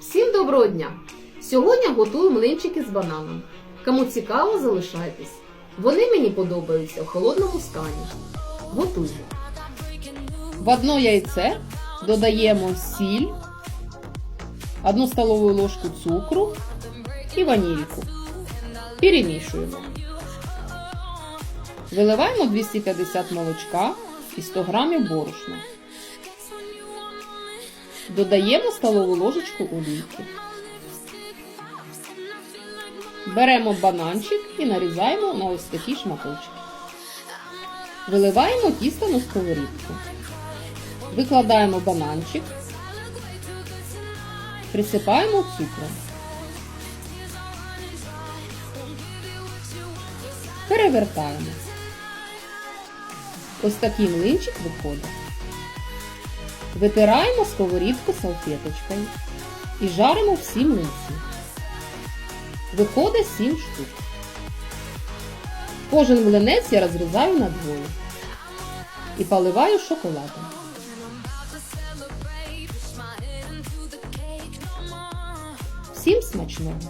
Всім доброго дня! Сьогодні готую млинчики з бананом. Кому цікаво, залишайтесь. Вони мені подобаються в холодному стані. Готуємо. В одно яйце додаємо сіль, 1 столову ложку цукру і ванільку. Перемішуємо. Виливаємо 250 молочка і 100 грамів борошна. Додаємо столову ложечку олійки. Беремо бананчик і нарізаємо на ось такі шматочки. Виливаємо тісто на сковорідку. Викладаємо бананчик. Присипаємо цукром. Перевертаємо. Ось такий млинчик виходить. Витираємо сковорідку салфеточкою і жаримо всі млинці. Виходить 7 штук. Кожен млинець я розрізаю на двоє і поливаю шоколадом. Всім смачного!